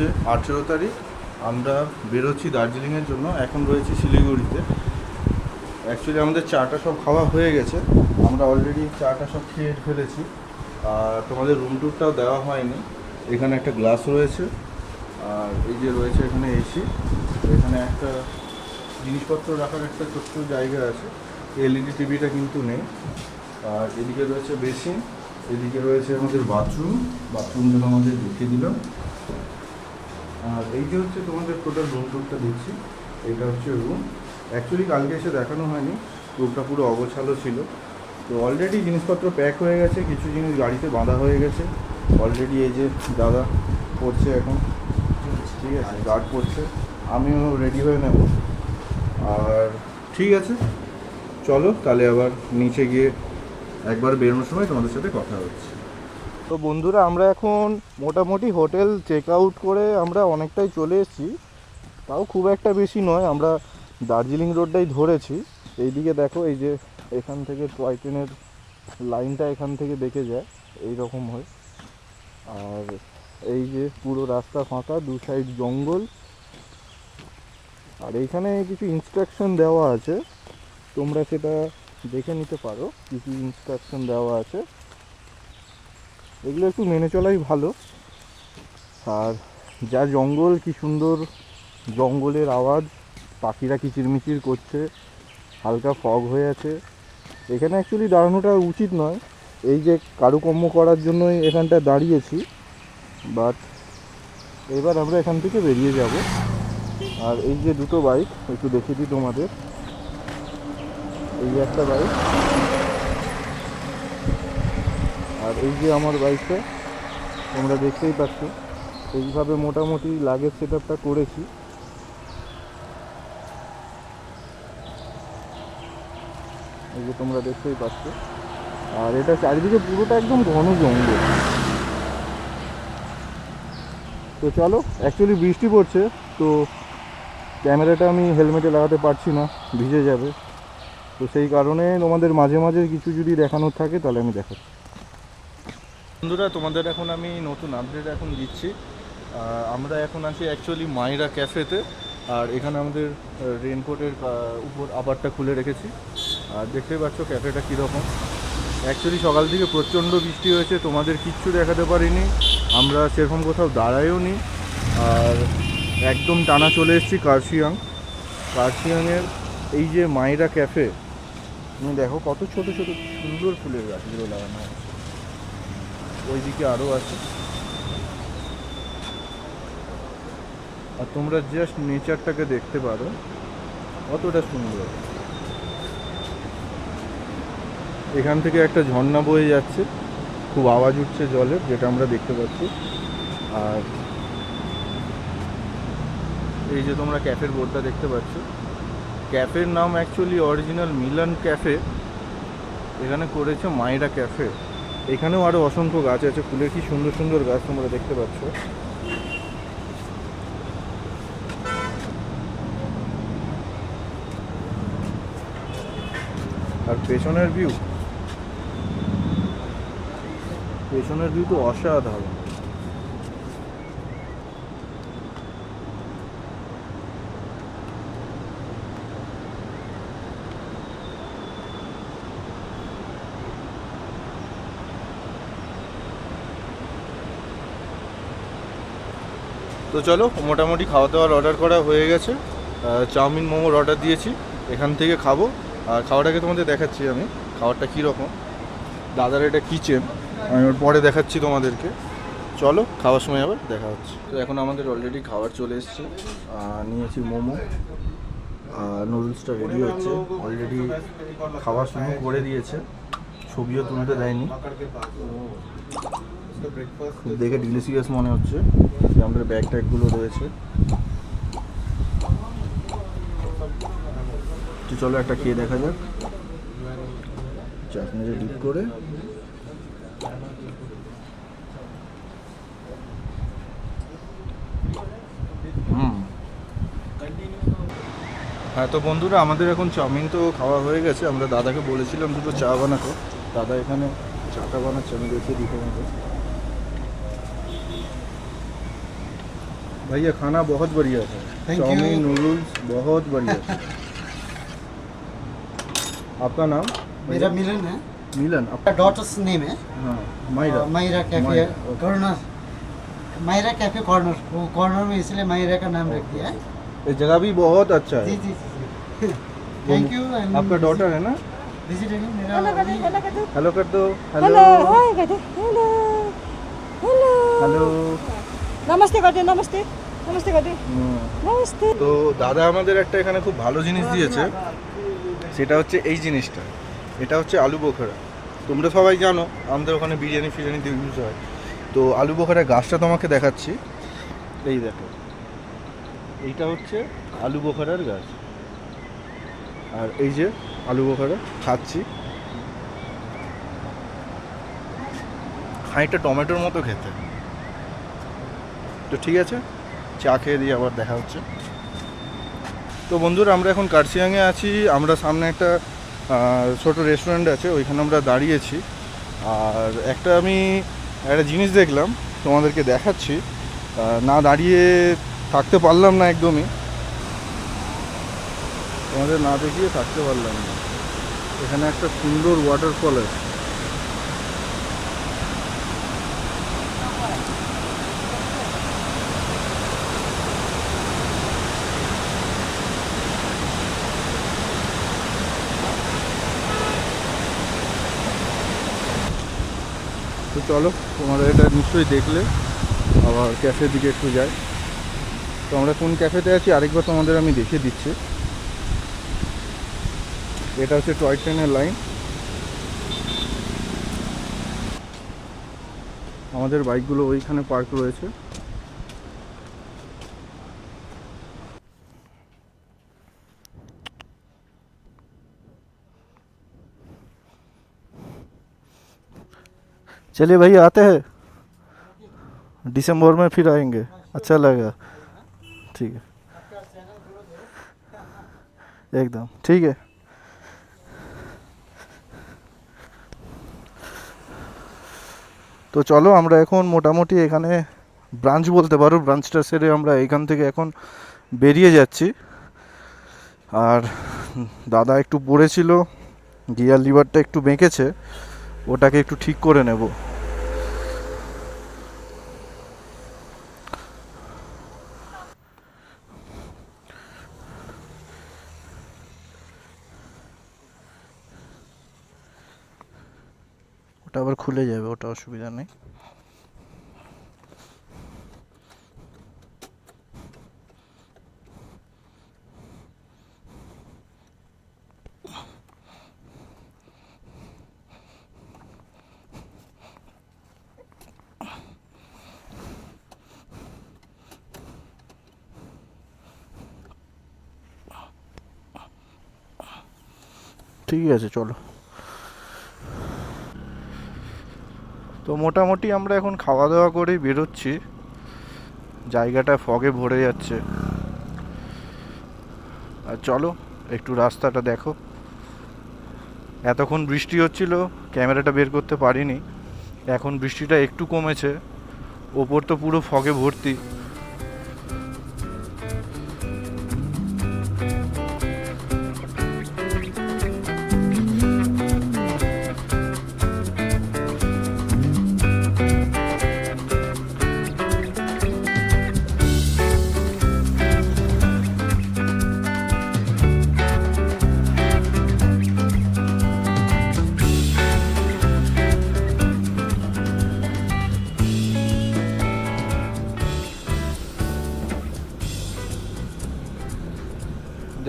হচ্ছে আঠেরো তারিখ। আমরা বেরোচ্ছি দার্জিলিংয়ের জন্য। এখন রয়েছি শিলিগুড়িতে। অ্যাকচুয়ালি আমাদের চাটা সব খাওয়া হয়ে গেছে। আমরা অলরেডি চাটা সব খেয়ে ফেলেছি। আর তোমাদের রুম টুরটাও দেওয়া হয়নি। এখানে একটা গ্লাস রয়েছে। আর এই যে রয়েছে এখানে এসি এখানে একটা জিনিসপত্র রাখার একটা ছোট্ট জায়গা আছে। এলইডি টিভিটা কিন্তু নেই। আর এদিকে রয়েছে বেসিন এদিকে রয়েছে আমাদের বাথরুম বাথরুমটা আমাদের দেখিয়ে দিলাম। আর এই যে হচ্ছে তোমাদের টোটাল রুম টুরটা দিচ্ছি এটা হচ্ছে রুম অ্যাকচুয়ালি কালকে এসে দেখানো হয়নি রুমটা পুরো অগোছালো ছিল। তো অলরেডি জিনিসপত্র প্যাক হয়ে গেছে, কিছু জিনিস গাড়িতে বাঁধা হয়ে গেছে। অলরেডি এই যে দাদা পড়ছে এখন। ঠিক আছে গার্ড পড়ছে। আমিও রেডি হয়ে নেব। আর ঠিক আছে, চলো তাহলে আবার নিচে গিয়ে একবার বেরোনোর সময় তোমাদের সাথে কথা হচ্ছে। তো বন্ধুরা, আমরা এখন মোটামুটি হোটেল চেক আউট করে আমরা অনেকটাই চলে এসেছি। তাও খুব একটা বেশি নয়, আমরা দার্জিলিং রোডটাই ধরেছি। এইদিকে দেখো, এই যে এখান থেকে টয় ট্রেনের লাইনটা এখান থেকে দেখে যায় এই রকম হয়। আর এই যে পুরো রাস্তা ফাঁকা, দু সাইড জঙ্গল। আর এইখানে কিছু ইনস্ট্রাকশন দেওয়া আছে, তোমরা সেটা দেখে নিতে পারো, কী কী ইনস্ট্রাকশন দেওয়া আছে। এগুলো একটু মেনে চলাই ভালো। আর যা জঙ্গল, কি সুন্দর জঙ্গলের আওয়াজ। পাখিরা কিচিরমিচির করছে, হালকা ফগ হয়ে আছে। এখানে অ্যাকচুয়ালি দাঁড়ানোটা উচিত নয়। এই যে কারুকর্ম করার জন্যই এখানটা দাঁড়িয়েছি। বাট এবার আমরা এখান থেকে বেরিয়ে যাব। আর এই যে দুটো বাইক একটু দেখিয়ে দিই তোমাদের। এই একটা বাইক আর এই যে আমার বাইকটা তোমরা দেখতেই পাচ্ছ। এইভাবে মোটামুটি লাগেজ সেট আপটা করেছি। এই যে তোমরা দেখতেই পাচ্ছ। আর এটা চারিদিকে পুরোটা একদম ঘন জঙ্গল। তো চলো অ্যাকচুয়ালি বৃষ্টি পড়ছে, তো ক্যামেরাটা আমি হেলমেটে লাগাতে পারছি না, ভিজে যাবে। তো সেই কারণে তোমাদের মাঝে মাঝে কিছু যদি দেখানোর থাকে, তাহলে আমি দেখাচ্ছি। বন্ধুরা, তোমাদের এখন আমি নতুন আপডেট এখন দিচ্ছি। আমরা এখন আছি অ্যাকচুয়ালি মাইরা ক্যাফেতে আর এখানে আমাদের রেনকোটের উপর আবারটা খুলে রেখেছি। আর দেখতেই পাচ্ছ ক্যাফেটা কীরকম। অ্যাকচুয়ালি সকাল থেকে প্রচণ্ড বৃষ্টি হয়েছে, তোমাদের কিচ্ছু দেখাতে পারিনি। আমরা সেরকম কোথাও দাঁড়াইও নি। আর একদম টানা চলে এসেছি কার্শিয়াং। কার্শিয়াংয়ের এই যে মাইরা ক্যাফে তুমি দেখো কত ছোট ছোট, সুন্দর ফুলের গাছগুলো লাগানো আছে ওইদিকে আরও আছে। আর তোমরা জাস্ট নেচারটাকে দেখতে পারো। কতটা সুন্দর। এখান থেকে একটা ঝর্ণা বয়ে যাচ্ছে। খুব আওয়াজ উঠছে জলের যেটা আমরা দেখতে পাচ্ছি। আর এই যে তোমরা ক্যাফের বোর্ডটা দেখতে পাচ্ছ। ক্যাফের নাম অ্যাকচুয়ালি অরিজিনাল মিলন ক্যাফে এখানে করেছে মাইরা ক্যাফে। এখানেও আরও অসংখ্য গাছ আছে, ফুলের কি সুন্দর সুন্দর গাছ তোমরা দেখতে পাচ্ছ। আর পেছনের ভিউ পেছনের ভিউ তো অসাধারণ। তো চলো, মোটামুটি খাওয়া দাওয়ার অর্ডার করা হয়ে গেছে। চাউমিন মোমোর অর্ডার দিয়েছি, এখান থেকে খাব। আর খাওয়াটাকে তোমাদের দেখাচ্ছি আমি খাবারটা কীরকম। দাদার এটা কিচেন আমি পরে দেখাচ্ছি তোমাদেরকে। চলো, খাওয়ার সময় আবার দেখা হচ্ছে। তো এখন আমাদের অলরেডি খাবার চলে এসছে। নিয়েছি মোমো। নুডলসটা রেডি হচ্ছে অলরেডি খাওয়া শুরু করে দিয়েছে। ছবিও তুলতে দেয়নি। খুব দেখে ডিলিশিয়াস মনে হচ্ছে যে আমাদের ব্যাগ ট্যাগগুলো রয়েছে। তো চলো একটা খেয়ে দেখা যাক। চাটনিটা ডিপ করে। হুম। হ্যাঁ তো বন্ধুরা আমাদের এখন চাউমিন তো খাওয়া হয়ে গেছে। আমরা দাদাকে বলেছিলাম দুটো চা বানাতে। দাদা এখানে চাটা বানাচ্ছে আমি দেখিয়ে দিই भैया खाना बहुत बढ़िया था। चाउमीन नूडल्स बहुत बढ़िया आपका नाम? मेरा मिलन है। मिलन आपका डॉटर्स नेम है। हाँ, Myra. Cafe corner Myra cafe corner वो कॉर्नर में इसलिए मायरा का नाम रख दिया है। ये जगह भी बहुत अच्छा है। जी जी थैंक यू आपका डॉटर है ना? हेलो कर दो। हेलो हेलो हेलो नमस्ते कर दो नमस्ते। তো দাদা আমাদের একটা এখানে খুব ভালো জিনিস দিয়েছে। সেটা হচ্ছে এই জিনিসটা। এটা হচ্ছে আলু বোখরা। তোমরা সবাই জানো আমাদের ওখানে বিরিয়ানি ফিরিয়ানিতে ইউজ হয়। তো আলু বোখরা গাছটা তোমাকে দেখাচ্ছি। এই দেখো। এইটা হচ্ছে আলু বোখরার গাছ। আর এই যে আলু বোখরা খাচ্ছি। খানিকটা টমেটোর মতো খেতে। তো ঠিক আছে? চা খেয়ে দিয়ে আবার দেখা হচ্ছে। তো বন্ধুরা, আমরা এখন কার্সিয়াংয়ে আছি। আমরা সামনে একটা ছোট রেস্টুরেন্ট আছে, ওইখানে আমরা দাঁড়িয়েছি। আর একটা আমি একটা জিনিস দেখলাম, তোমাদেরকে দেখাচ্ছি। না দাঁড়িয়ে থাকতে পারলাম না একদমই। তোমাদের না দেখিয়ে থাকতে পারলাম না। এখানে একটা সুন্দর ওয়াটারফল আছে। চলো, তোমরা এটা নিশ্চয়ই দেখলে। আবার ক্যাফের দিকে একটু যাই। তো আমরা কোন ক্যাফেতে আছি? আরেকবার তোমাদের আমি দেখিয়ে দিচ্ছি। এটা হচ্ছে টয় ট্রেনের লাইন আমাদের বাইকগুলো ওইখানে পার্ক রয়েছে। चलिए भैया आते हैं दिसंबर में फिर आएंगे अच्छा लगेगा ठीक है एकदम ठीक है তো চলো আমরা এখন মোটামুটি এখানে ব্রাঞ্চ বলতে পারো ব্রাঞ্চটা সেরে আমরা এখান থেকে এখন বেরিয়ে যাচ্ছি আর দাদা একটু পড়েছিল গিয়ার লিভারটা একটু বেঁকেছে ওটাকে একটু ঠিক করে নেব। ওটা আবার খুলে যাবে ওটা অসুবিধা নেই। ঠিক আছে, চলো। তো মোটামুটি আমরা এখন খাওয়া দাওয়া করেই বেরোচ্ছি। জায়গাটা ফগে ভরে যাচ্ছে। আর চলো, একটু রাস্তাটা দেখো। এতক্ষণ বৃষ্টি হচ্ছিল, ক্যামেরাটা বের করতে পারিনি। এখন বৃষ্টিটা একটু কমেছে। ওপর তো পুরো ফগে ভর্তি।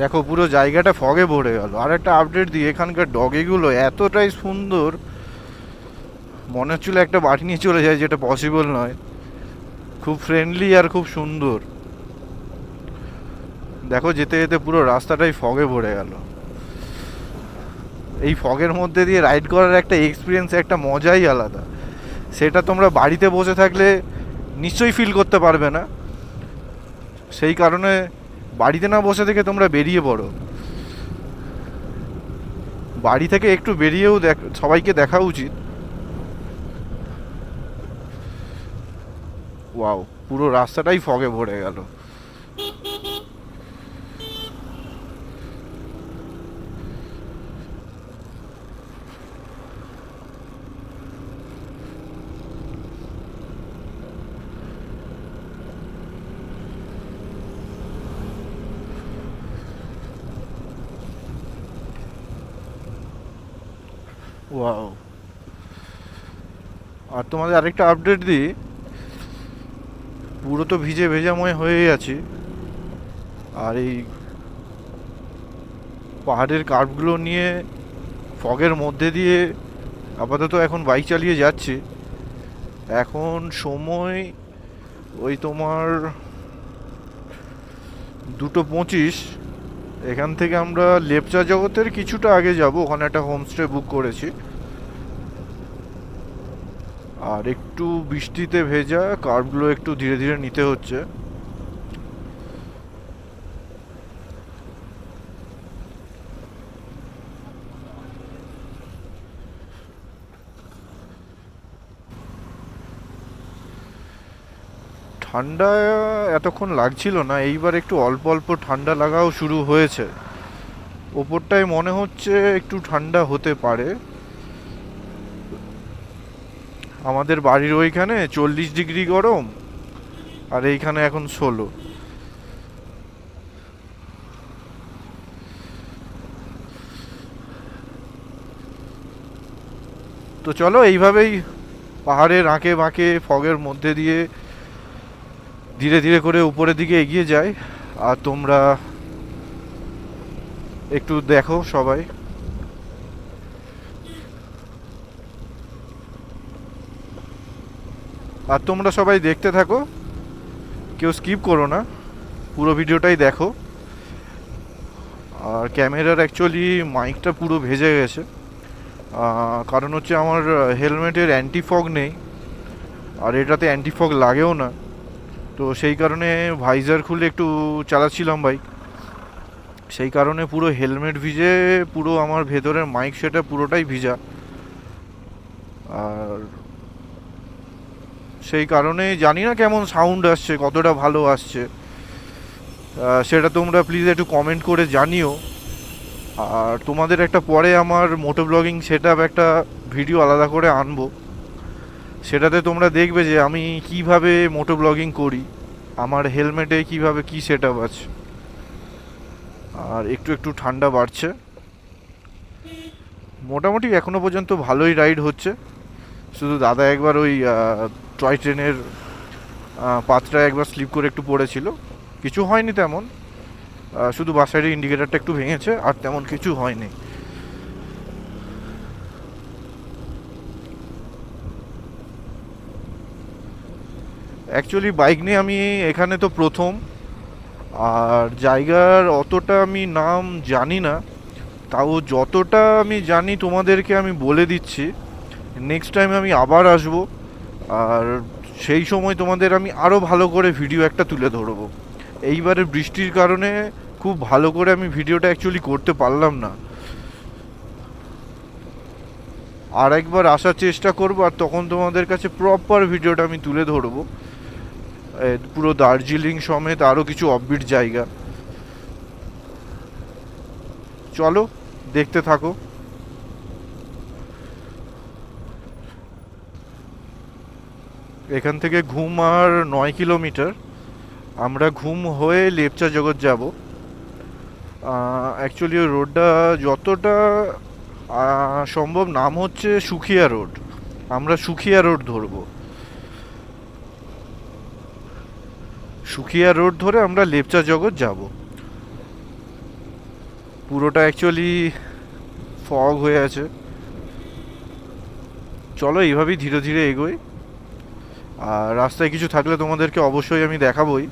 দেখো, পুরো জায়গাটা ফগে ভরে গেল। আর একটা আপডেট দিই, এখানকার ডগিগুলো এতটাই সুন্দর। মনে হচ্ছিল একটা বাড়ি নিয়ে চলে যায় যেটা পসিবল নয়। খুব ফ্রেন্ডলি আর খুব সুন্দর। দেখো, যেতে যেতে পুরো রাস্তাটাই ফগে ভরে গেল। এই ফগের মধ্যে দিয়ে রাইড করার একটা এক্সপিরিয়েন্স একটা মজাই আলাদা। সেটা তোমরা বাড়িতে বসে থাকলে নিশ্চয়ই ফিল করতে পারবে না। সেই কারণে বাড়িতে না বসে থেকে তোমরা বেরিয়ে পড়ো। বাড়ি থেকে একটু বেরিয়েও দেখ, সবাইকে দেখা উচিত। ওয়াও, পুরো রাস্তাটাই ফগে ভরে গেল ওয়াও আর তোমাদের আরেকটা আপডেট দিই। পুরো তো ভিজে ভেজাময় হয়েই আছি। আর এই পাহাড়ের কার্ভগুলো নিয়ে ফগের মধ্যে দিয়ে আপাতত এখন বাইক চালিয়ে যাচ্ছি। এখন সময় ওই তোমার দুটো পঁচিশ। এখান থেকে আমরা লেপচা জগতের কিছুটা আগে যাব। ওখানে একটা হোমস্টে বুক করেছি। আর একটু বৃষ্টিতে ভেজা, কার্ভগুলো একটু ধীরে ধীরে নিতে হচ্ছে। ঠান্ডা এতক্ষণ লাগছিল না, এইবার একটু অল্প অল্প ঠান্ডা লাগাও শুরু হয়েছে। ওপরটায় মনে হচ্ছে একটু ঠান্ডা হতে পারে। আমাদের বাড়ির ওইখানে চল্লিশ ডিগ্রি গরম, আর এইখানে এখন ষোলো। তো চলো এইভাবেই পাহাড়ের আঁকে বাঁকে, ফগের মধ্যে দিয়ে ধীরে ধীরে করে উপরের দিকে এগিয়ে যায় আর তোমরা একটু দেখো সবাই। আর তোমরা সবাই দেখতে থাকো। কেউ স্কিপ করো না। পুরো ভিডিওটাই দেখো। আর ক্যামেরার অ্যাকচুয়ালি মাইকটা পুরো ভেজে গেছে। কারণ হচ্ছে আমার হেলমেটের অ্যান্টি ফগ নেই। আর এটাতে অ্যান্টি ফগ লাগেও না। তো সেই কারণে ভাইজার খুলে একটু চালাচ্ছিলাম বাইক সেই কারণে পুরো হেলমেট ভিজে পুরো আমার ভেতরের মাইক সেটা পুরোটাই ভিজা। আর সেই কারণে জানি না কেমন সাউন্ড আসছে, কতটা ভালো আসছে। সেটা তোমরা প্লিজ একটু কমেন্ট করে জানিও। আর তোমাদের একটা পরে আমার মোটো ব্লগিং সেট একটা ভিডিও আলাদা করে আনব। সেটাতে তোমরা দেখবে যে আমি কীভাবে মোটো ব্লগিং করি, আমার হেলমেটে কীভাবে কি সেট আপ আছে। আর একটু একটু ঠান্ডা বাড়ছে। মোটামুটি এখনও পর্যন্ত ভালোই রাইড হচ্ছে। শুধু দাদা একবার ওই টয় ট্রেনের পাত্রা একবার স্লিপ করে একটু পড়েছিল। কিছু হয়নি তেমন। শুধু বাসাইডের ইন্ডিকেটারটা একটু ভেঙেছে, আর তেমন কিছু হয়নি। অ্যাকচুয়ালি বাইক নিয়ে আমি এখানে তো প্রথম। আর জায়গার অতটা আমি নাম জানি না। তাও যতটা আমি জানি, তোমাদেরকে আমি বলে দিচ্ছি। নেক্সট টাইম আমি আবার আসব। আর সেই সময় তোমাদের আমি আরও ভালো করে ভিডিও একটা তুলে ধরবো। এইবারে বৃষ্টির কারণে খুব ভালো করে আমি ভিডিওটা অ্যাকচুয়ালি করতে পারলাম না। আর একবার আসার চেষ্টা করব আর তখন তোমাদের কাছে প্রপার ভিডিওটা আমি তুলে ধরবো। পুরো দার্জিলিং সমেত আরও কিছু অফবিট জায়গা। চলো, দেখতে থাকো। এখান থেকে ঘুম আর নয় কিলোমিটার। আমরা ঘুম হয়ে লেপচা জগৎ যাব। অ্যাকচুয়ালি ওই রোডটা যতটা সম্ভব নাম হচ্ছে সুখিয়া রোড। আমরা সুখিয়া রোড ধরবো। সুখিয়া রোড ধরে আমরা লেপচা জগৎ যাব। পুরোটা অ্যাকচুয়ালি ফগ হয়ে আছে। চলো এইভাবেই ধীরে ধীরে এগোই। আর রাস্তায় কিছু থাকলে তোমাদেরকে অবশ্যই আমি দেখাবই।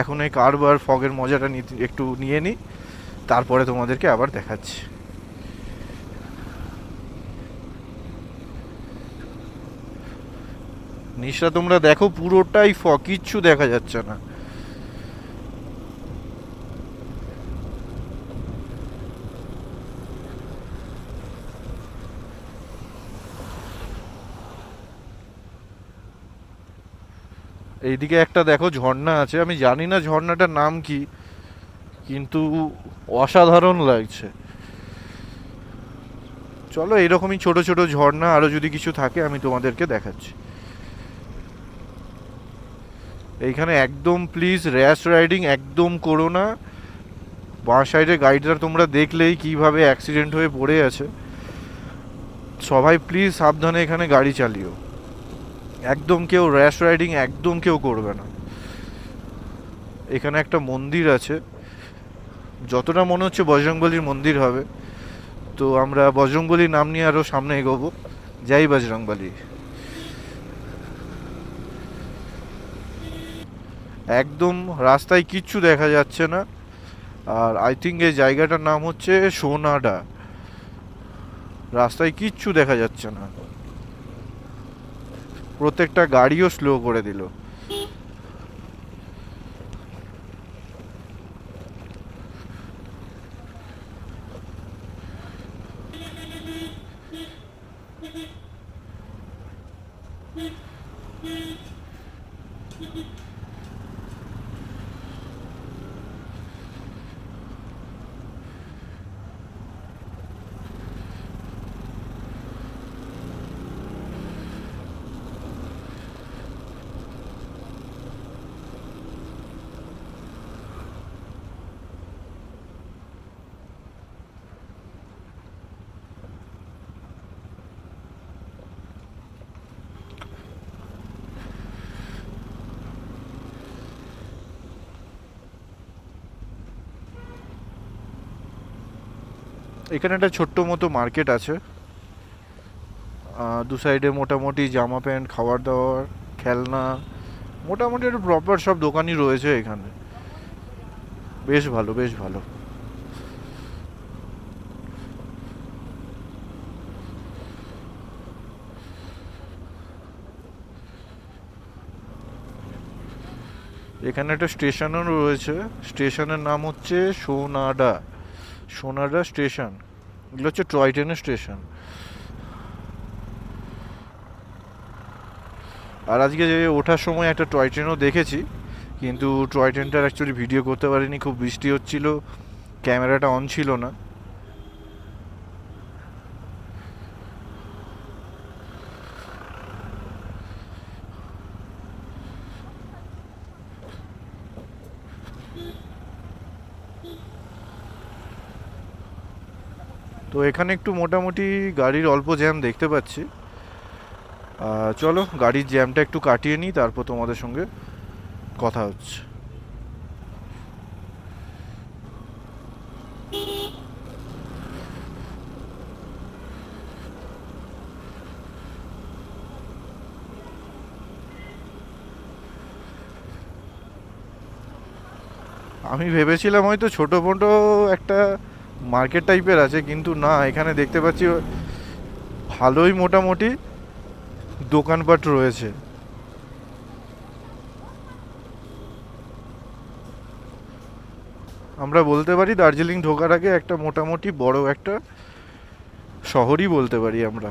এখন এই কারবার ফগের মজাটা একটু নিয়ে নিই, তারপরে তোমাদেরকে আবার দেখাচ্ছি। নিশা তোমরা দেখো পুরোটাই ফগ কিচ্ছু দেখা যাচ্ছে না। এইদিকে একটা দেখো ঝর্ণা আছে, আমি জানি না ঝর্ণাটার নাম কি, কিন্তু অসাধারণ লাগছে। চলো এরকমই ছোট ছোট ঝর্ণা আরও যদি কিছু থাকে, আমি তোমাদেরকে দেখাচ্ছি। এইখানে একদম প্লিজ র্যাশ রাইডিং একদম করো না। বাঁ সাইডে গাইডরা তোমরা দেখলেই কীভাবে অ্যাক্সিডেন্ট হয়ে পড়ে আছে। সবাই প্লিজ সাবধানে এখানে গাড়ি চালিও। একদম কেউ র্যাশ রাইডিং একদম কেউ করবে না। এখানে একটা মন্দির আছে। যতটা মনে হচ্ছে বজরংবলির মন্দির হবে। তো আমরা বজরংবলির নাম নিয়ে আরও সামনে এগোবো। যাই বজরংবলি। একদম রাস্তায় কিচ্ছু দেখা যাচ্ছে না। আর আই থিঙ্ক এই জায়গাটার নাম হচ্ছে সোনাডা। রাস্তায় কিচ্ছু দেখা যাচ্ছে না। প্রত্যেকটা গাড়িও স্লো করে দিল। এখানে একটা ছোট্ট মতো মার্কেট আছে। দু সাইডে মোটামুটি জামা প্যান্ট, খাবার দাবার, খেলনা, মোটামুটি একটা প্রপার সব দোকানই রয়েছে এখানে। বেশ ভালো বেশ ভালো। এখানে একটা স্টেশনও রয়েছে। স্টেশনের নাম হচ্ছে সোনাডা। সোনাডা স্টেশন। এগুলো হচ্ছে টয় ট্রেনের স্টেশন। আর আজকে যে ওঠার সময় একটা টয় ট্রেনও দেখেছি, কিন্তু টয় ট্রেনটার অ্যাকচুয়ালি ভিডিও করতে পারিনি, খুব বৃষ্টি হচ্ছিল, ক্যামেরাটা অন ছিল না। এখানে একটু মোটামুটি গাড়ির অল্প জ্যাম দেখতে পাচ্ছি। চলো, গাড়ির জ্যামটা একটু কাটিয়ে নিই, তারপর তোমাদের সঙ্গে কথা হচ্ছে। আমি ভেবেছিলাম হয়তো ছোটো মোটো একটা মার্কেট টাইপের আছে, কিন্তু না, এখানে দেখতে পাচ্ছি ভালোই মোটামুটি দোকানপাট রয়েছে। আমরা বলতে পারি দার্জিলিং ঢোকার আগে একটা মোটামুটি বড় একটা শহরই বলতে পারি আমরা।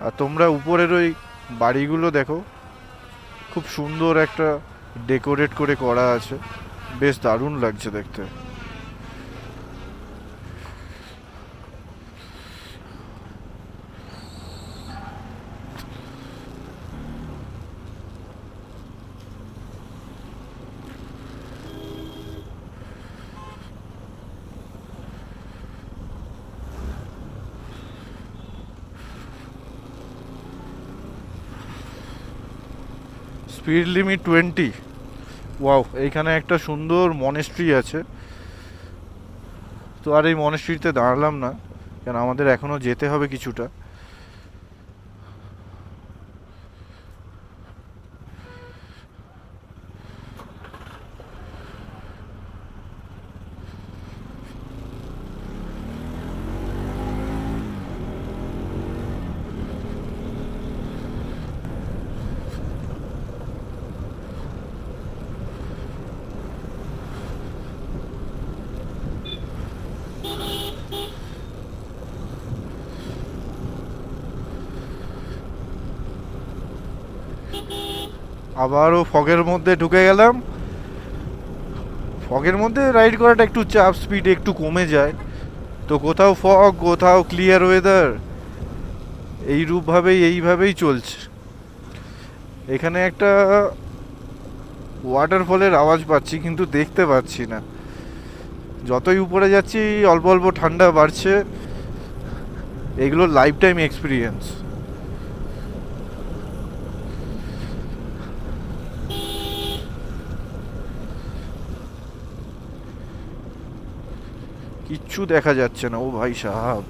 আর তোমরা উপরের ওই বাড়িগুলো দেখো। খুব সুন্দর একটা ডেকোরেট করে করা আছে। বেশ দারুণ লাগছে দেখতে। Speed limit twenty. ওয়াও, এইখানে একটা সুন্দর মনেস্ট্রি আছে। তো আর এই মনেস্ট্রিতে দাঁড়ালাম না, কেন আমাদের এখনও যেতে হবে কিছুটা। আবারও ফগের মধ্যে ঢুকে গেলাম। ফগের মধ্যে রাইড করাটা একটু চাপ স্পিড একটু কমে যায়। তো কোথাও ফগ, কোথাও ক্লিয়ার ওয়েদার এই রূপভাবেই এইভাবেই চলছে। এখানে একটা ওয়াটারফলের আওয়াজ পাচ্ছি, কিন্তু দেখতে পাচ্ছি না। যতই উপরে যাচ্ছি, অল্প অল্প ঠান্ডা বাড়ছে। এগুলো লাইফ টাইম এক্সপিরিয়েন্স কিচ্ছু দেখা যাচ্ছে না, ও ভাই সাহাব।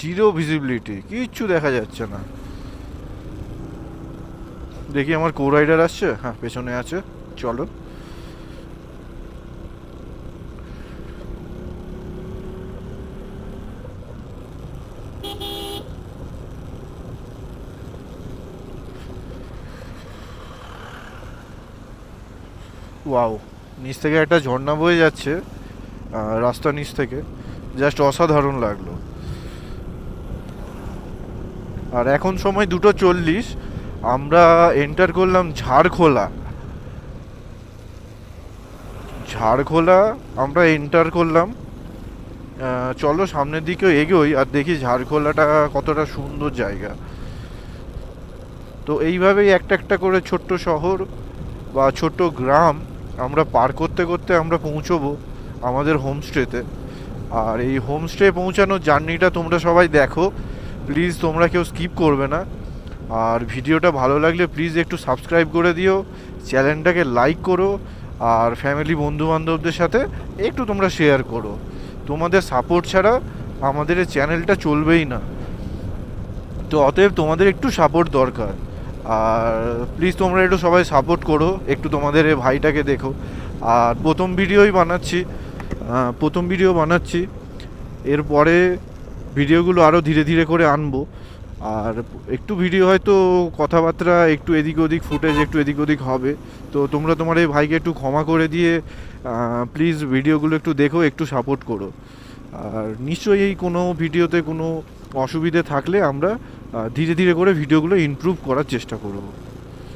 জিরো ভিজিবিলিটি কিচ্ছু দেখা যাচ্ছে না। দেখি আমার কো রাইডার আসছে? হ্যাঁ পেছনে আছে, চলো। ওয়াও নিচ থেকে একটা ঝর্ণা বয়ে যাচ্ছে আহ, রাস্তার নিচ থেকে। জাস্ট অসাধারণ লাগল। আর এখন সময় দুটো চল্লিশ আমরা এন্টার করলাম ঝাড়খোলা। ঝাড়খোলা আমরা এন্টার করলাম। চলো সামনের দিকেও এগোই আর দেখি ঝাড়খোলাটা কতটা সুন্দর জায়গা। তো এইভাবেই একটা একটা করে ছোট্ট শহর বা ছোট্ট গ্রাম আমরা পার করতে করতে আমরা পৌঁছবো আমাদের হোমস্টেতে। আর এই হোমস্টে পৌঁছানোর জার্নিটা তোমরা সবাই দেখো। প্লিজ তোমরা কেউ স্কিপ করবে না। আর ভিডিওটা ভালো লাগলে প্লিজ একটু সাবস্ক্রাইব করে দিও। চ্যানেলটাকে লাইক করো। আর ফ্যামিলি বন্ধু বান্ধবদের সাথে একটু তোমরা শেয়ার করো। তোমাদের সাপোর্ট ছাড়া আমাদের চ্যানেলটা চলবেই না। তো অতএব তোমাদের একটু সাপোর্ট দরকার। আর প্লিজ তোমরা একটু সবাই সাপোর্ট করো, একটু তোমাদের এই ভাইটাকে দেখো। আর প্রথম ভিডিওই বানাচ্ছি প্রথম ভিডিও বানাচ্ছি। এরপরে ভিডিওগুলো আরও ধীরে ধীরে করে আনব। আর একটু ভিডিও হয়তো কথাবার্তা একটু এদিক ওদিক ফুটেজ একটু এদিক ওদিক হবে। তো তোমরা তোমার এই ভাইকে একটু ক্ষমা করে দিয়ে প্লিজ ভিডিওগুলো একটু দেখো, একটু সাপোর্ট করো। আর নিশ্চয়ই এই কোনো ভিডিওতে কোনো অসুবিধে থাকলে আমরা ধীরে ধীরে করে ভিডিওগুলো ইমপ্রুভ করার চেষ্টা করব।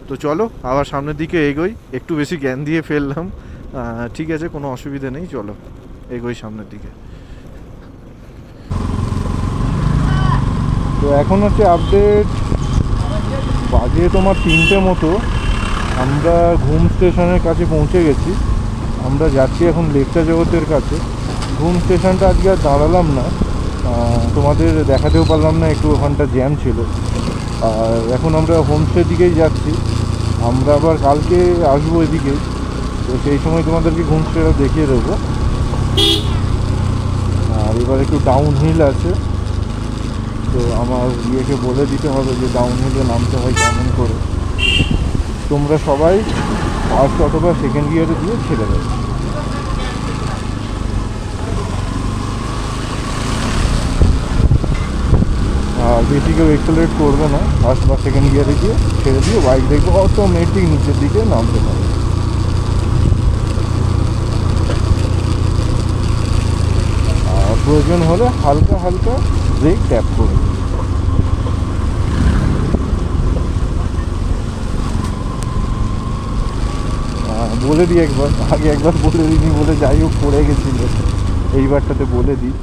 তো চলো, আবার সামনের দিকে এগোই। একটু বেশি জ্ঞান দিয়ে ফেললাম। ঠিক আছে, কোনো অসুবিধা নেই, চলো, এগোই সামনের দিকে। তো এখন হচ্ছে আপডেট বাজে তোমার তিনটে মতো। আমরা ঘুম স্টেশনের কাছে পৌঁছে গেছি। আমরা যাচ্ছি এখন লেকচা জগতের কাছে। ঘুম স্টেশনটা আজকে আর দাঁড়ালাম না। তোমাদের দেখাতেও পারলাম না, একটু ওখানটা জ্যাম ছিল। আর এখন আমরা হোমস্টের দিকেই যাচ্ছি। আমরা আবার কালকে আসব এদিকে। তো সেই সময় তোমাদেরকে ঘুম স্টেটা দেখিয়ে দেবো। আর এবার একটু ডাউন হিল আছে। তো আমার ইয়েকে বলে দিতে হবে যে ডাউন হিলে নামতে হয় কেমন করে। তোমরা সবাই ফার্স্ট অথবা সেকেন্ড গিয়ারে দিয়ে ছেড়ে দেবে বেশি এক্সেলারেট করবে না ফার্স্ট বা সেকেন্ড গিয়ারে গিয়ে ছেড়ে দিয়ে বাইক দেখবে অটোমেটিক নিচের দিকে নামতে পারে। আর প্রয়োজন হলে হালকা হালকা ব্রেক ট্যাপ করবে। বলে দিই একবার, আগে একবার বলে দিইনি বলে যাই হোক, পড়ে গেছিল। এইবারটাতে বলে দিই।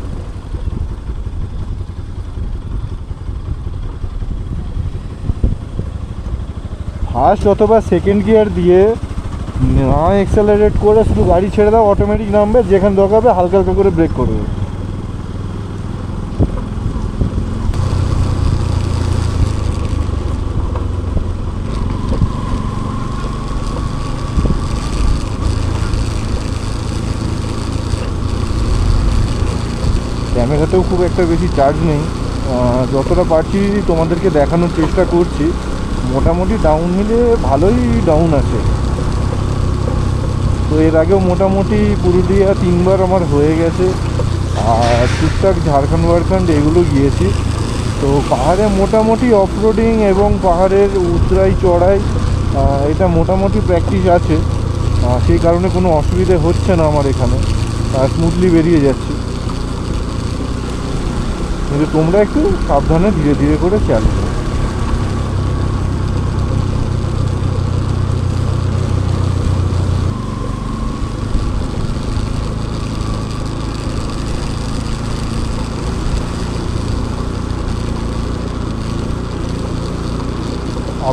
ফার্স্ট অথবা সেকেন্ড গিয়ার দিয়ে, না এক্সেলারেট করে শুধু গাড়ি ছেড়ে দাও অটোমেটিক নামবে, যেখানে দরকার হবে হালকা হালকা করে ব্রেক করবে। ক্যামেরাতেও খুব একটা বেশি চার্জ নেই। যতটা পারছি তোমাদেরকে দেখানোর চেষ্টা করছি। মোটামুটি ডাউন হিলে ভালোই ডাউন আছে। তো এর আগেও মোটামুটি পুরুলিয়া তিনবার আমার হয়ে গেছে। আর টুকটাক ঝাড়খণ্ড ওয়ারখণ্ড এগুলো গিয়েছি। তো পাহাড়ে মোটামুটি অফরোডিং এবং পাহাড়ের উতরাই, চড়াই এটা মোটামুটি প্র্যাকটিস আছে। সেই কারণে কোনো অসুবিধে হচ্ছে না আমার এখানে। স্মুথলি বেরিয়ে যাচ্ছি। কিন্তু তোমরা একটু সাবধানে ধীরে ধীরে করে চালিও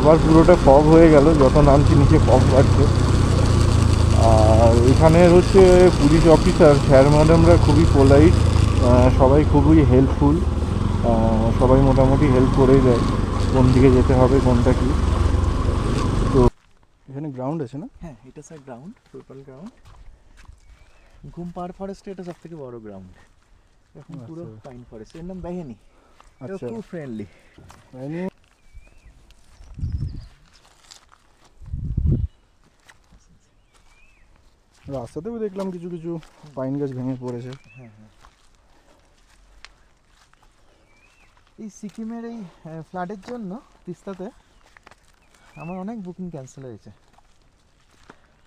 আবার পুরোটা ফগ হয়ে গেল যত নামছি নিচে ফগ বাড়ছে। আর এখানের হচ্ছে পুলিশ অফিসার স্যার ম্যাডামরা খুবই পোলাইট সবাই খুবই হেল্পফুল সবাই মোটামুটি হেল্প করেই দেয় কোন দিকে যেতে হবে কোনটা কি। তো এখানে গ্রাউন্ড আছে না? হ্যাঁ এটা স্যার গ্রাউন্ড টোটাল গ্রাউন্ড ঘুম পাহাড় ফরেস্টে এটা সব থেকে বড় গ্রাউন্ড এখন পুরো আচ্ছা। পাইন ফরেস্ট এর নাম বেহেনি আচ্ছা। খুব ফ্রেন্ডলি রাস্তাতেও দেখলাম কিছু কিছু পাইন গাছ ভেঙে পড়েছে। হ্যাঁ হ্যাঁ। এই সিকিমের এই ফ্লাডের জন্য তিস্তাতে আমার অনেক বুকিং ক্যান্সেল হয়েছে।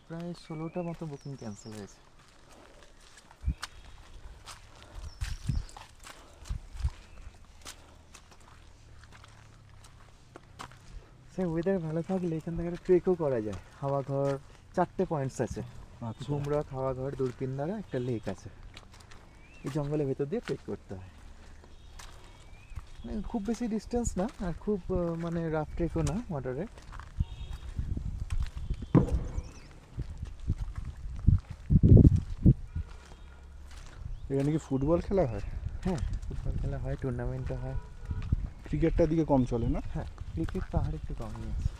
প্রায় ষোলোটা মতো বুকিং ক্যান্সেল হয়েছে। স্যার ওয়েদার ভালো থাকলে এখান থেকে ট্রেকও করা যায়। হাওয়া ঘর চারটে পয়েন্টস আছে। আচ্ছা। ঘুমরা খাওয়া ঘর দূরপিন দ্বারা একটা লেক আছে। এই জঙ্গলের ভেতর দিয়ে ট্রেক করতে হয়। মানে খুব বেশি ডিস্টেন্স না আর খুব মানে রাফ ট্রেকও না মডারেট এখানে কি ফুটবল খেলা হয়? হ্যাঁ ফুটবল খেলা হয় টুর্নামেন্টও হয়। ক্রিকেটটার দিকে কম চলে না? হ্যাঁ ক্রিকেট পাহাড় একটু কমই আছে।